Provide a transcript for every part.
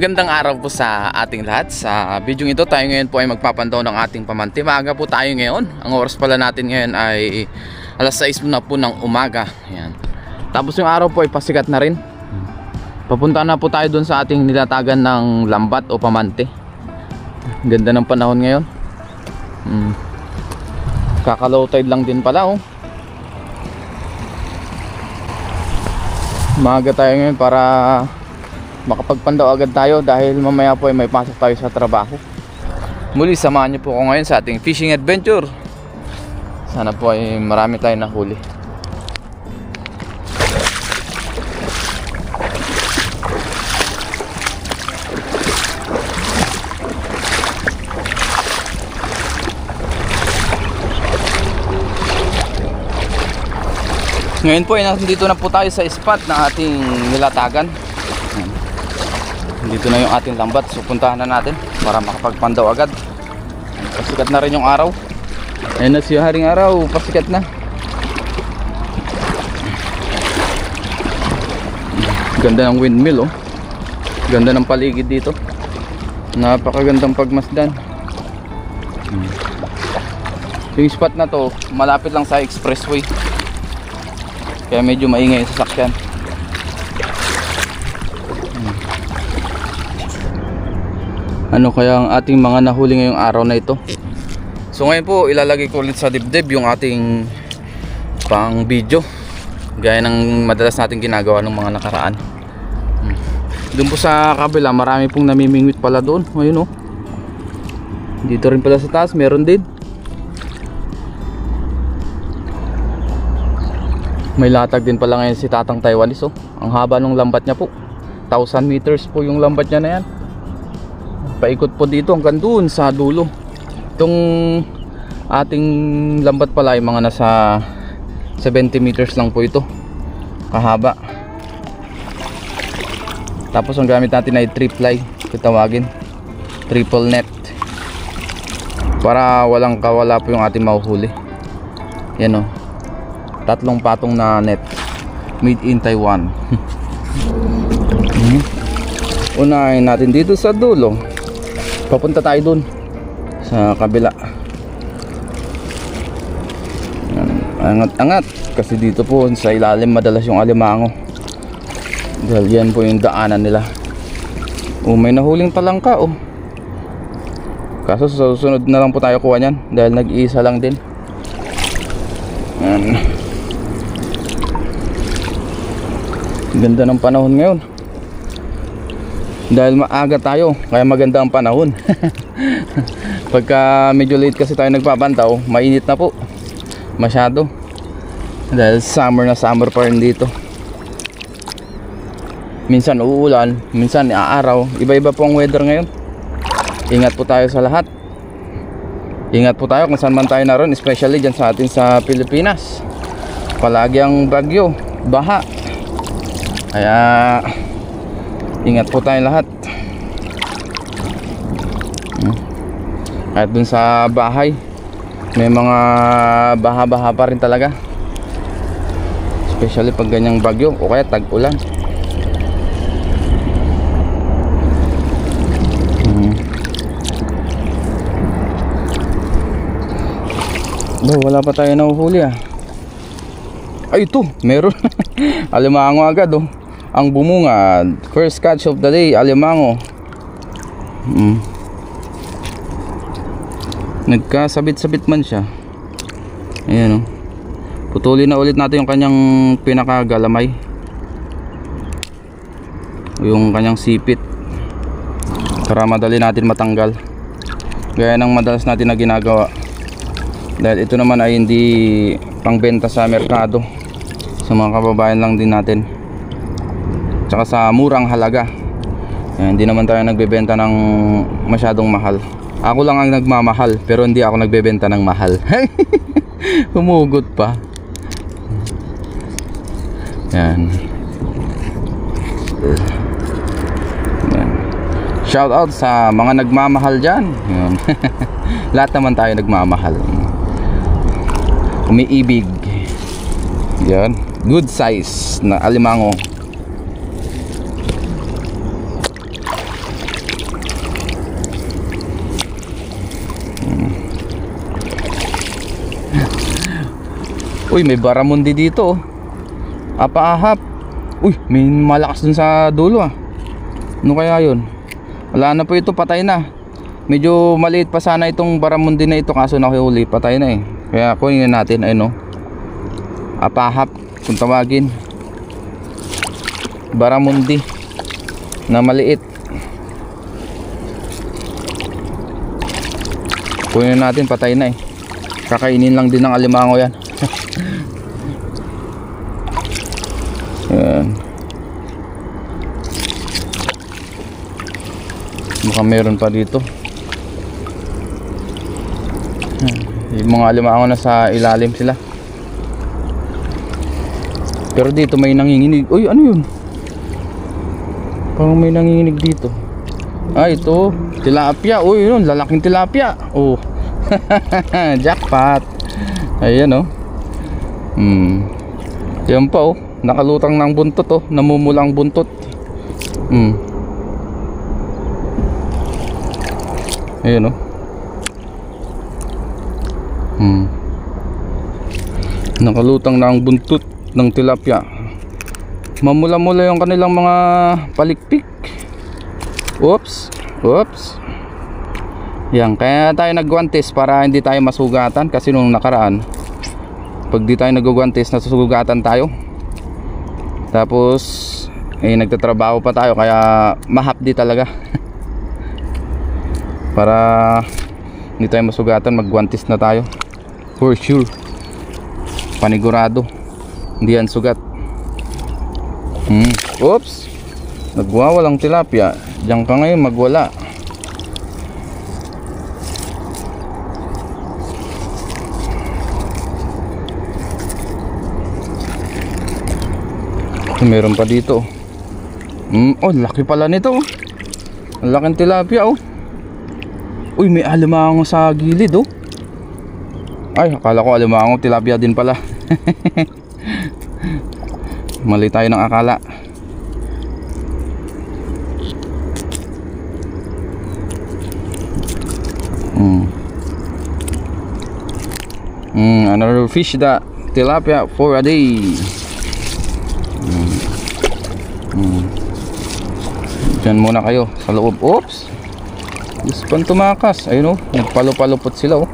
Magandang araw po sa ating lahat. Sa video ito tayo ngayon po ay magpapandaw ng ating pamanti. Maaga po tayo ngayon. Ang oras pala natin ngayon ay alas 6 na po ng umaga. Ayan. Tapos yung araw po ay pasikat na rin. Papunta na po tayo dun sa ating nilatagan ng lambat o pamanti. Ganda ng panahon ngayon. Hmm. Kakalow tide lang din pala oh. Maaga tayo ngayon para makapagpandaw agad tayo dahil mamaya po ay may pasok tayo sa trabaho. Muli samahan niyo po ako ngayon sa ating fishing adventure. Sana po ay marami tayong nahuli. Ngayon po ay nandito na po tayo sa spot ng ating nilatagan. Dito na yung ating lambat. So puntahan na natin para makapagpandaw agad. Pasikat na rin yung araw. Ayan na si Haring Araw. Pasikat na. Ganda ng windmill oh. Ganda ng paligid dito. Napakagandang pagmasdan. Yung spot na to, malapit lang sa expressway. Kaya medyo maingay yung sasakyan. Ano kaya ang ating mga nahuli ngayong araw na ito? So ngayon po ilalagay ko ulit sa dibdib yung ating pang video. Gaya ng madalas natin ginagawa ng mga nakaraan. Hmm. doon po sa kabila marami pong namimingwit pala doon. Ayun oh. Dito rin pala sa taas meron din. May latag din pala ngayon si Tatang Taiwanese oh. Ang haba ng lambat niya po. 1000 meters po yung lambat niya na yan paikot po dito hanggang doon sa dulo. Itong ating lambat pala ay mga nasa 70 meters lang po ito. Kahaba. Tapos ang gamit natin ay triply kung tawagin. Triple net. Para walang kawala po yung ating mahuhuli. Yan o. Tatlong patong na net. Made in Taiwan. Unahin natin dito sa dulo papunta tayo dun. Sa kabila. Angat angat. Kasi dito po sa ilalim madalas yung alimango. Dahil yan po yung daanan nila. Oh may nahuling talangka oh. Kaso sa susunod na lang po tayo kuha nyan dahil nag-iisa lang din. Yan ganda ng panahon ngayon dahil maaga tayo kaya maganda ang panahon. Pagka medyo late kasi tayo nagpapantaw mainit na po. Masyado. Dahil summer na summer pa rin dito. Minsan uulan minsan aaraw. Iba iba po ang weather ngayon. Ingat po tayo sa lahat. Ingat po tayo kung saan man tayo naroon especially dyan sa atin sa Pilipinas. Palagi ang bagyo baha. Kaya ingat po tayo lahat. Hmm. kahit dun sa bahay may mga baha-baha pa rin talaga. Especially pag ganyang bagyo o kaya tag-ulan. Hmm. Ba, wala pa tayo nahuhuli ah. Ay ito meron. Alimango agad oh ang bumunga. First catch of the day alimango. Mm. nagkasabit-sabit man siya. Ayan oh. Putulin na ulit natin yung kanyang pinakagalamay. Yung kanyang sipit. Para madali natin matanggal. Gaya ng madalas natin na ginagawa. Dahil ito naman ay hindi pangbenta sa merkado. Sa mga kababayan lang din natin tsaka sa murang halaga Yan, hindi naman tayo nagbebenta ng masyadong mahal. Ako lang ang nagmamahal, pero hindi ako nagbebenta ng mahal. Humugot pa. Yan. Yan. Shout out sa mga nagmamahal dyan. Yan. Lahat naman tayo nagmamahal. Umiibig. Yan. Good size na alimango. Uy, may baramundi dito. oh. Apa-ahap. Uy, may malakas dun sa dulo ah. Ano kaya yun? Wala na po ito, patay na. Medyo maliit pa sana itong baramundi na ito kaso nakihuli, patay na eh. Kaya kunin natin, ayun oh. Apahap, kung tawagin. Baramundi na maliit. Kunin natin, patay na eh. Kakainin lang din ng alimango yan. Yan. Mukhang meron pa dito. Yung mga alimango na sa ilalim sila. Pero dito may nanginginig. Uy, ano yun? Parang may nanginginig dito. Ah, ito. Tilapia. Uy, yun. Lalaking tilapia. Oh. Jackpot. Ayan, oh. Hmm. Yan pa, oh. Nakalutang ng buntot, oh. Namumulang buntot. Hmm. Ayan, oh. Hmm. Nakalutang na ang buntot ng tilapia. Mamula-mula yung kanilang mga palikpik. Oops. Oops. Yan, kaya tayo nagguantes para hindi tayo masugatan kasi nung nakaraan pag di tayo nagguantes nasusugatan tayo. Tapos eh nagtatrabaho pa tayo kaya mahapdi talaga. para hindi tayo masugatan magguantes na tayo. For sure. Panigurado. Hindi yan sugat. Hmm. Oops. Nagwawalang tilapia. Diyan ka ngayon magwala. Meron pa dito. Mm, oh, laki pala nito. oh. Ang laking tilapia oh. Uy, may alimango sa gilid oh. Ay, akala ko alimango, tilapia din pala. Mali tayo ng akala. Mm. Mm, another fish that tilapia for a day. Mm. Mm. Diyan muna kayo sa loob. Oops. Pang tumakas. Ayun oh, nagpalo-palupot sila oh.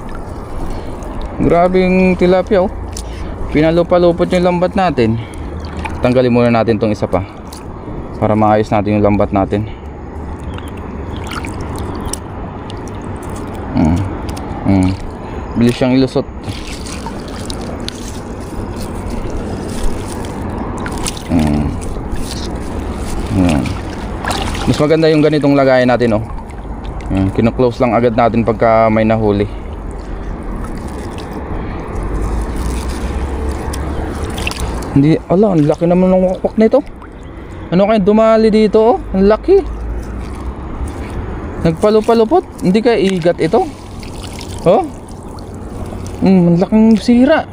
Grabing tilapia oh. Pinalupalupot yung lambat natin. Tanggalin muna natin tong isa pa. Para maayos natin yung lambat natin. Mm. Mm. Bilis siyang ilusot. Mas maganda yung ganitong lagayan natin oh. Yan, kino-close lang agad natin pagka may nahuli. Hindi, ala, ang laki naman ng wakwak nito. Ano kayo dumali dito oh? Ang laki. Nagpalupalupot. Hindi kaya igat ito? Oh? Mm, ang laking sira.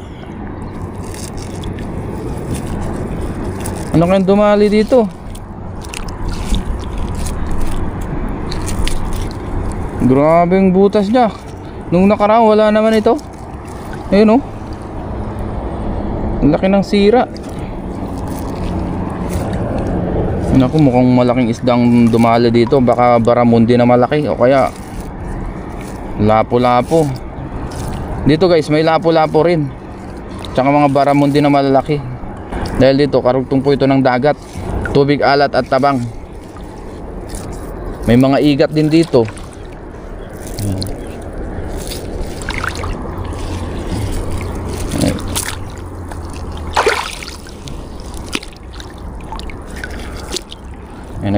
Ano kayang dumali dito? Grabing butas niya. Nung nakaraan wala naman ito. Ayun oh. Ang laki ng sira. Naku, mukhang malaking isdang dumali dito. Baka baramundi na malaki o kaya lapo-lapo. Dito guys, may lapo-lapo rin. Tsaka mga baramundi na malalaki. Dahil dito, karugtong po ito ng dagat. Tubig alat at tabang. May mga igat din dito.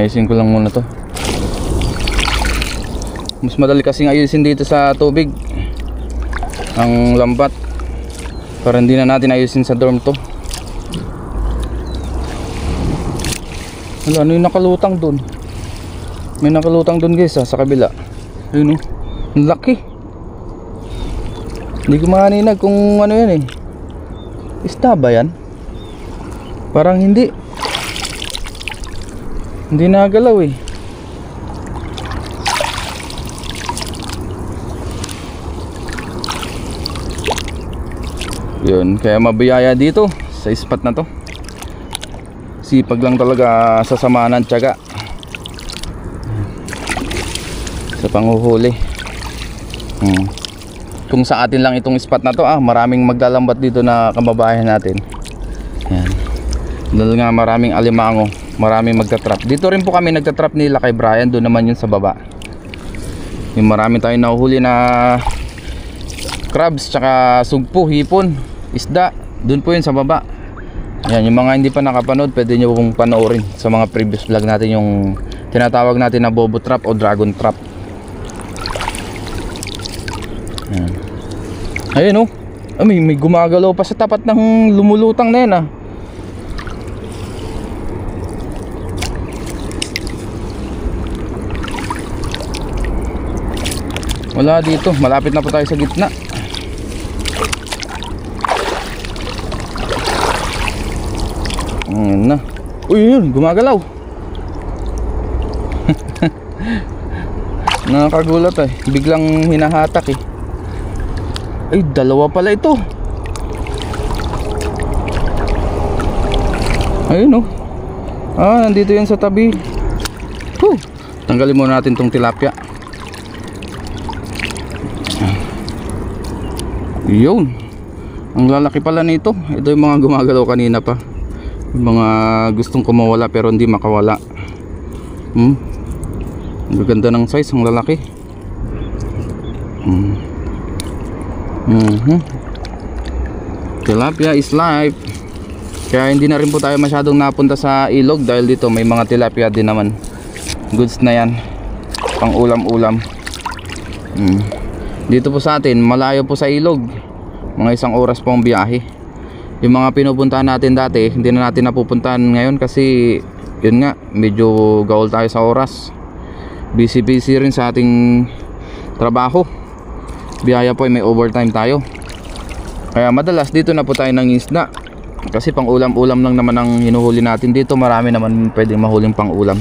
Ayusin ko lang muna to. Mas madali kasing ayusin dito sa tubig. Ang lambat. Para hindi na natin ayusin sa dorm to. Wala, ano yung nakalutang dun? May nakalutang dun guys ah, sa kabila. Ayun oh. Ang laki. Hindi ko makaninag kung ano yan eh. Isda ba yan? Parang hindi. Hindi nagalaw eh. Yun, kaya mabiyaya dito sa spot na to. Sipag lang talaga sa samahan ng tiyaga. Sa panguhuli. Hmm. Kung sa atin lang itong spot na to, ah, maraming maglalambat dito na kababayan natin. Yan. Dahil nga maraming alimango, maraming magtatrap. Dito rin po kami nagtatrap nila kay Brian, doon naman yun sa baba. Yung marami tayong nahuhuli na crabs, tsaka sugpo, hipon, isda. Doon po yun sa baba. Yan, yung mga hindi pa nakapanood, pwede nyo pong panoorin sa mga previous vlog natin yung tinatawag natin na bobo trap o dragon trap. Yan. Ayun oh. Ah, may, may gumagalaw pa sa tapat ng lumulutang na yan ah. Wala dito, malapit na po tayo sa gitna. Ayan na. Uy, yun, gumagalaw. Nakakagulat eh. Biglang hinahatak eh. Ay, dalawa pala ito. Ayun oh. Ah, nandito yan sa tabi. Huh. Tanggalin muna natin tong tilapia. Yun. Ang lalaki pala nito. Ito yung mga gumagalaw kanina pa. Yung mga gustong kumawala pero hindi makawala. Hmm. Ang ganda ng size, ang lalaki. Hmm. Mhm. Tilapia is life. Kaya hindi na rin po tayo masyadong napunta sa ilog dahil dito may mga tilapia din naman. Goods na yan. Pang ulam-ulam. Hmm. Dito po sa atin, malayo po sa ilog. Mga isang oras po ang biyahe. Yung mga pinupuntahan natin dati, hindi na natin napupuntahan ngayon kasi yun nga, medyo gaul tayo sa oras. Busy busy rin sa ating trabaho. Biyaya po ay may overtime tayo. Kaya madalas dito na po tayo ng isda. Kasi pang ulam-ulam lang naman ang hinuhuli natin dito. Marami naman pwedeng mahuling pang ulam.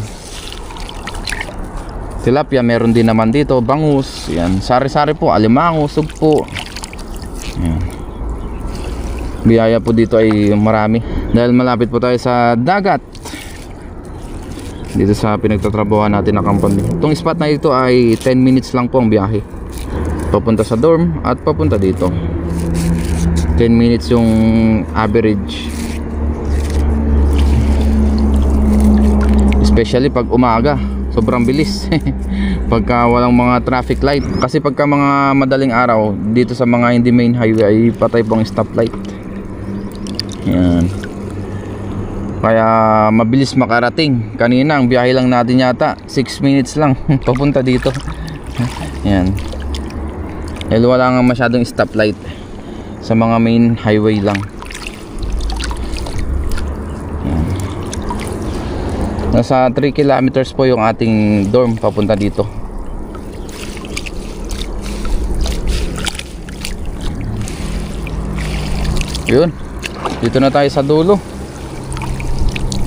Tilapia meron din naman dito, bangus, yan, sari-sari po, alimango, sugpo. Yan. Biyaya po dito ay marami dahil malapit po tayo sa dagat. Dito sa pinagtatrabaho natin na company. Itong spot na ito ay 10 minutes lang po ang biyahe. Papunta sa dorm at papunta dito. 10 minutes yung average. Especially pag umaga sobrang bilis. Pagka walang mga traffic light. Kasi pagka mga madaling araw dito sa mga hindi main highway ay patay pong stoplight. Yan. Kaya mabilis makarating. Kanina ang biyahe lang natin yata. 6 minutes lang. Papunta dito. Yan dahil wala nga masyadong stoplight sa mga main highway lang Nasa 3 kilometers po yung ating dorm papunta dito. Yun. Dito na tayo sa dulo.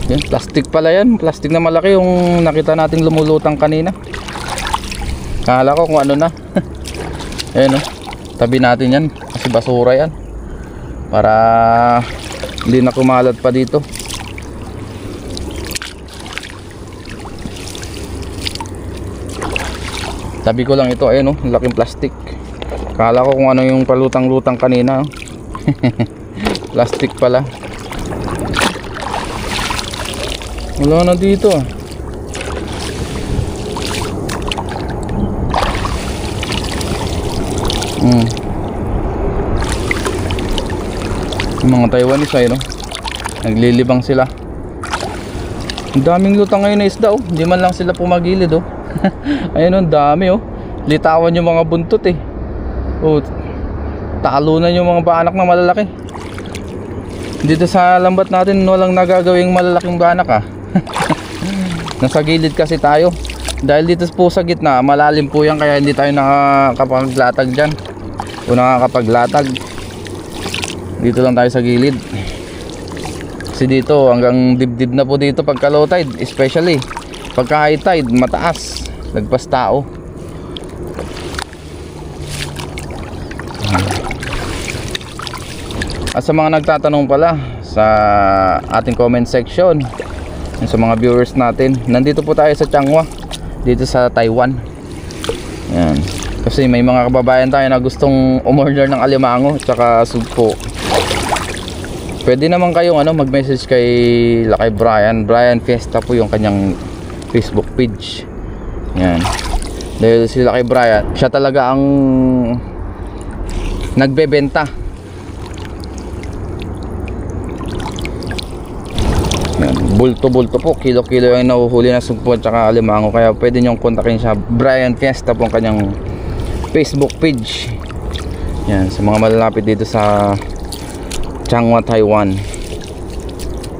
Yan, plastic pala yan. Plastic na malaki yung nakita nating lumulutang kanina. Kala ko kung ano na. Ayan o. Tabi natin yan. Kasi basura yan. Para hindi na kumalat pa dito. Tabi ko lang ito, ayun oh, laking plastic. Kala ko kung ano yung palutang-lutang kanina. oh. plastic pala. Wala na dito ah. Hmm. Yung mga Taiwanese ay no. Naglilibang sila. Ang daming lutang ngayon na isda oh. Hindi man lang sila pumagilid oh. Ayun oh, ang dami oh. litawan yung mga buntot eh. Oh, talunan yung mga banak na malalaki. Dito sa lambat natin walang nagagawing malalaking banak ah. Nasa gilid kasi tayo. Dahil dito po sa gitna, malalim po yan kaya hindi tayo nakakapaglatag dyan. O nakakapaglatag. Dito lang tayo sa gilid. Kasi dito hanggang dibdib na po dito pagka low tide, especially pagka high tide, mataas. Lagpas tao. At sa mga nagtatanong pala sa ating comment section, sa mga viewers natin, nandito po tayo sa Changhua, dito sa Taiwan. Yan. Kasi may mga kababayan tayo na gustong umorder ng alimango tsaka sugpo. Pwede naman kayong ano, mag-message kay Lakay Brian. Brian Fiesta po yung kanyang Facebook page. Yan. Dahil si Lakay Brian, siya talaga ang nagbebenta bulto-bulto po, kilo-kilo yung nahuhuli na sugpo at saka alimango kaya pwede nyong kontakin siya Brian Fiesta po ang kanyang Facebook page. Yan, sa mga malalapit dito sa Changhua, Taiwan.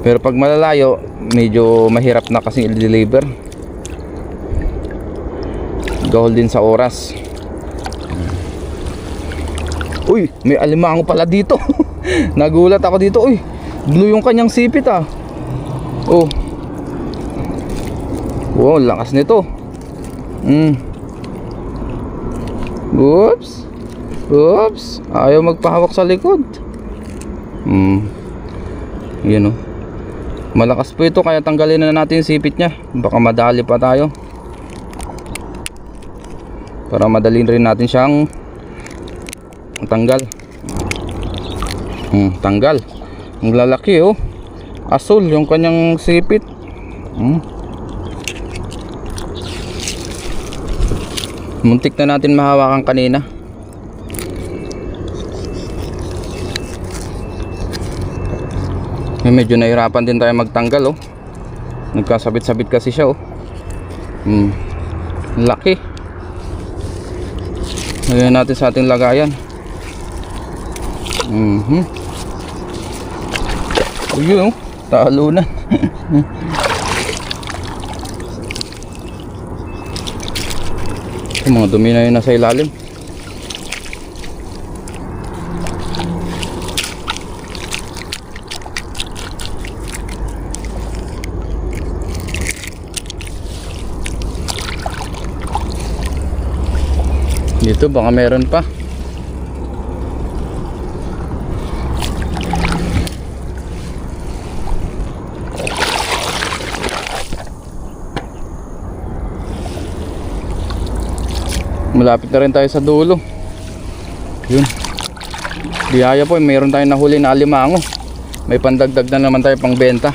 Pero pag malalayo medyo mahirap na kasi i-deliver. Gahol din sa oras. Uy, may alimango pala dito. Nagulat ako dito, uy blue yung kanyang sipit ah. Oh. Wow, lakas nito. Mm. Oops. Oops. Ayaw magpahawak sa likod. Hmm. Yan oh. Malakas po ito kaya tanggalin na natin sipit niya. Baka madali pa tayo. Para madalin rin natin siyang tanggal. Hmm, tanggal. Ang lalaki oh asul yung kanyang sipit hmm. Muntik na natin mahawakan kanina. Eh, medyo nahirapan din tayo magtanggal oh. Nagkasabit-sabit kasi siya oh. Hmm. laki. Lagyan natin sa ating lagayan. Mm oh. Yun oh talunan yung mga dumi na yun nasa ilalim. Dito baka meron pa malapit na rin tayo sa dulo. Yun. Biyaya po mayroon tayong nahuli na alimango. May pandagdag na naman tayo pang benta.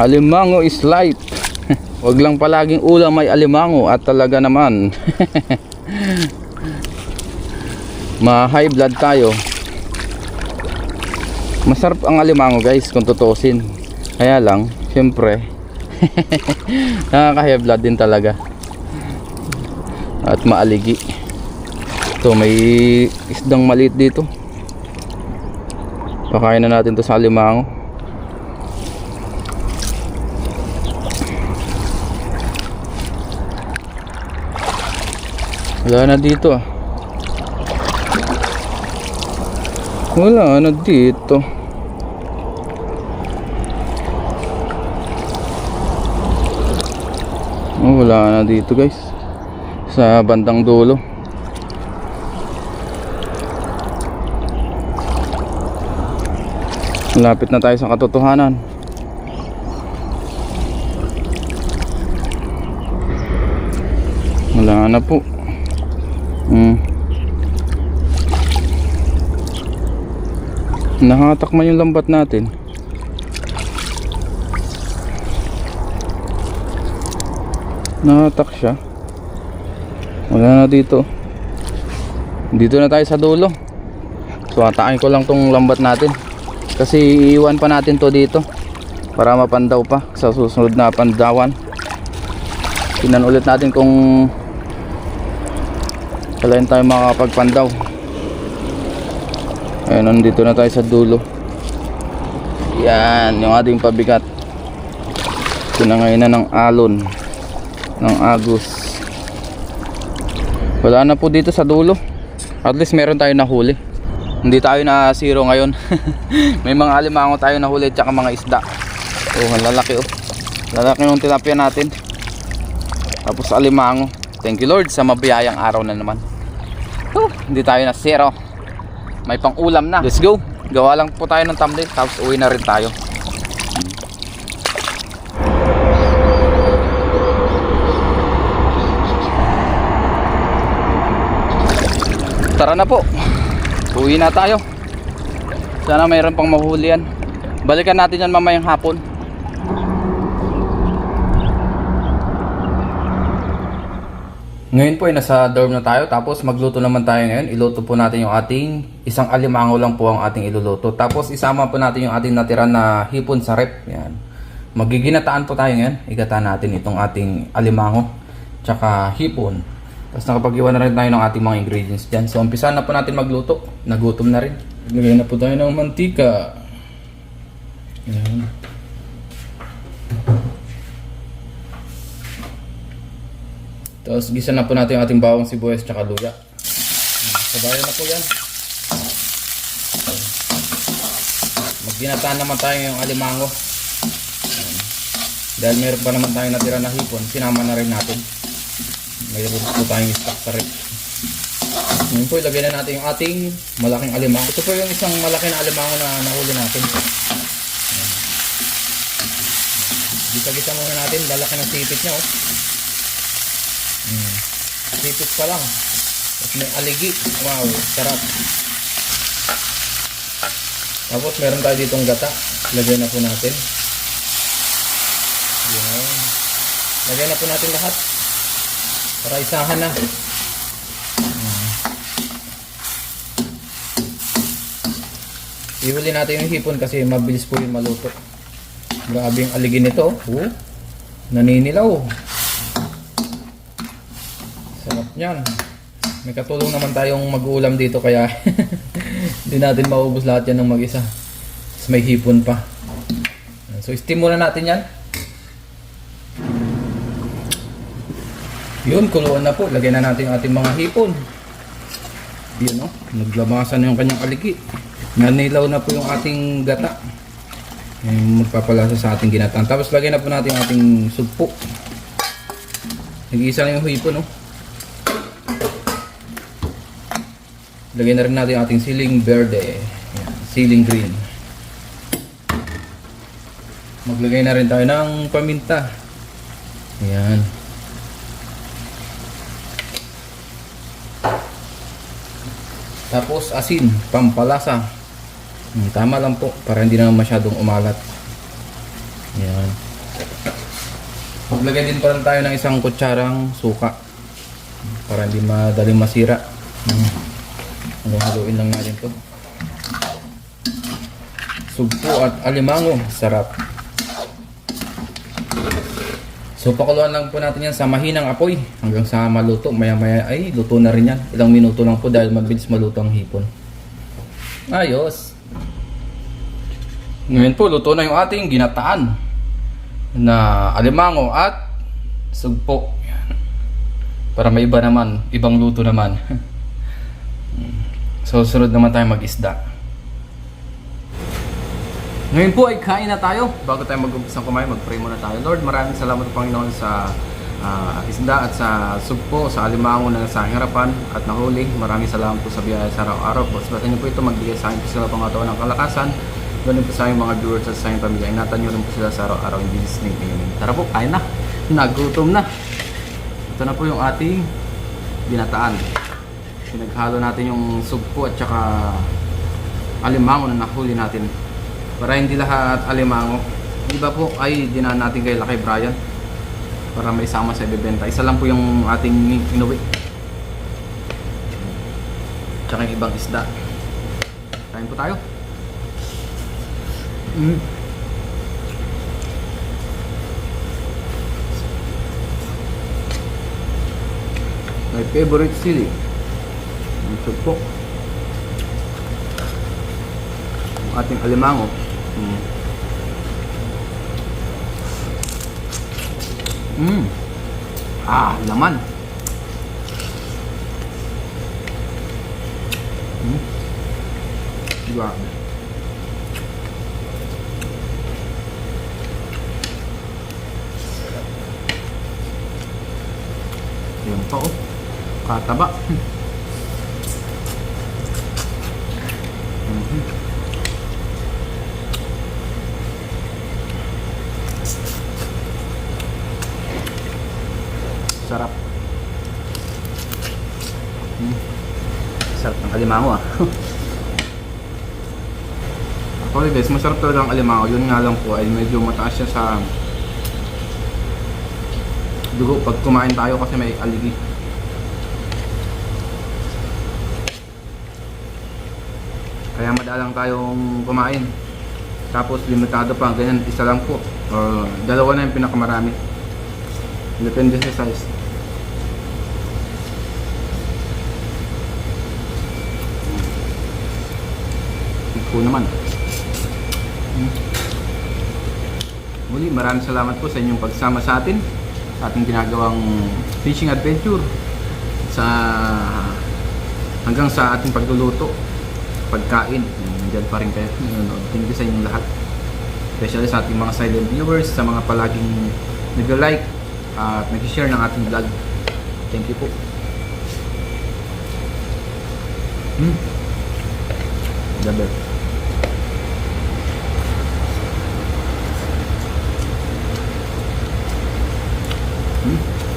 Alimango is life. Wag lang palaging ulam may alimango at talaga naman. Ma high blood tayo. Masarap ang alimango guys kung tutusin. Kaya lang syempre nakaka blood din talaga. At maaligi. Ito may isdang maliit dito. Pakain na natin to sa limango wala na dito ah. Wala na dito Oh, wala na dito guys. Sa bandang dulo. Malapit na tayo sa katotohanan. Wala na po. Hmm. Nahatak man yung lambat natin. Nahatak siya. Wala na dito. Dito na tayo sa dulo. So ko lang tong lambat natin. Kasi iiwan pa natin to dito. Para mapandaw pa sa susunod na pandawan. Tingnan ulit natin kung kailan tayo makakapagpandaw. Ayun, nandito na tayo sa dulo. Yan, yung ating pabigat. Pinangayin na ng alon. Ng agus. Wala na po dito sa dulo. At least meron tayo nahuli. Hindi tayo na zero ngayon. May mga alimango tayo nahuli at saka mga isda. Oh, lalaki oh. Lalaki nung tilapia natin. Tapos alimango. Thank you Lord sa mabiyayang araw na naman. Oh, hindi tayo na zero. May pang ulam na. Let's go. Gawa lang po tayo ng thumbnail tapos uwi na rin tayo. Na po. Uwi na tayo. Sana mayroon pang mahuli yan. Balikan natin yan mamayang hapon. Ngayon po ay nasa dorm na tayo tapos magluto naman tayo ngayon. Iluto po natin yung ating isang alimango lang po ang ating iluluto. Tapos isama po natin yung ating natira na hipon sa rep. Yan. Magiginataan po tayo ngayon. Igata natin itong ating alimango tsaka hipon. Tapos nakapag-iwan na rin tayo ng ating mga ingredients dyan. So umpisa na po natin magluto. Nagutom na rin. Lagay na po tayo ng mantika. Yan. Tapos gisa na po natin yung ating bawang sibuyas tsaka luya. Sabayan na po yan. Magginataan naman tayo yung alimango. Ayan. Dahil meron pa naman tayo natira na hipon, sinama na rin natin. Mayroon po tayong stock sa rep. Ngayon po ilagay na natin yung ating malaking alimango. Ito po yung isang malaki na alimango na nahuli natin. Gisa-gisa muna natin, lalaki ng sipit niya oh. Mm. Sipit pa lang. Tapos may aligi. Wow, sarap. Tapos meron tayo ditong gata. Lagay na po natin. Yan. Lagay na po natin lahat. Para isahan na. Ihuli natin yung hipon kasi mabilis po yung maluto. Grabe yung aligi nito. Oh. Naninilaw. Sarap niyan. May katulong naman tayong mag-uulam dito kaya hindi natin maubos lahat yan ng mag-isa. May hipon pa. So steam muna natin yan. Yun, kuluan na po. Lagyan na natin yung ating mga hipon. Yun o, naglamasan na yung kanyang aligi. Nanilaw na po yung ating gata. Yung magpapalasa sa ating ginatang. Tapos lagyan na po natin yung ating sugpo. Nag-iisa lang yung hipon o. Lagyan na rin natin yung ating siling verde. Yan, siling green. Maglagay na rin tayo ng paminta. Ayan. Tapos asin, pampalasa. Hmm, tama lang po, para hindi naman masyadong umalat. Ayan. Maglagay din pa rin tayo ng isang kutsarang suka. Para hindi madaling masira. Hmm. Haluin lang natin to. Sugpo at alimango. Sarap. So pakuluan lang po natin yan sa mahinang apoy hanggang sa maluto. Maya maya ay luto na rin yan. Ilang minuto lang po dahil mabilis maluto ang hipon. Ayos. Ngayon po luto na yung ating ginataan na alimango at sugpo. Para may iba naman, ibang luto naman. So, sunod naman tayo mag-isda. Ngayon po ay kain na tayo. Bago tayo mag-umpisang kumain, mag-pray muna tayo. Lord, maraming salamat po Panginoon sa ah, isda at sa sugpo, sa alimango na sa harapan at nahuli. Maraming salamat po sa biyaya sa araw-araw po. Sabatin niyo po ito, magbigay sa akin po sila pangatawan ng kalakasan. Ganun po sa aking mga viewers at sa aking pamilya. Ingatan niyo rin po sila sa araw-araw in Jesus name. Amen. Tara po, kain na. Nagutom na. Ito na po yung ating binataan. Pinaghalo natin yung sugpo at saka alimango na nahuli natin. Para hindi lahat alimango. Iba po ay dinaan natin kay Lakay Brian. Para may sama sa ibebenta. Isa lang po yung ating inuwi. Tsaka yung ibang isda. Kain po tayo. Mm. My favorite sili. Ang po. Ating alimango. Mm. Ah, laman. Mm. Grabe. Yan pa oh. Kataba. Mhm. Sarap. Mm. Sarap ng alimango ah. Actually guys, masarap talaga ang alimango. Yun nga lang po ay medyo mataas siya sa dugo pag kumain tayo kasi may aligi. Kaya madalang tayong kumain. Tapos limitado pa, ganyan, isa lang po. Or dalawa na yung pinakamarami. Depende sa size. Iko naman. Muli, maraming salamat po sa inyong pagsama sa atin sa ating ginagawang fishing adventure sa hanggang sa ating pagluluto pagkain. Nandiyan pa rin kayo. Nanonood. Thank you sa inyong lahat. Especially sa ating mga silent viewers sa mga palaging nag-like at nag-share ng ating vlog. Thank you po. Hmm. The best Hmm.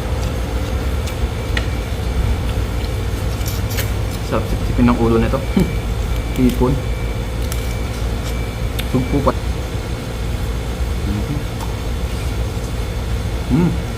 Sipsipin ng ulo nito. Hipon. Sugpo pa. Mhm. Mm.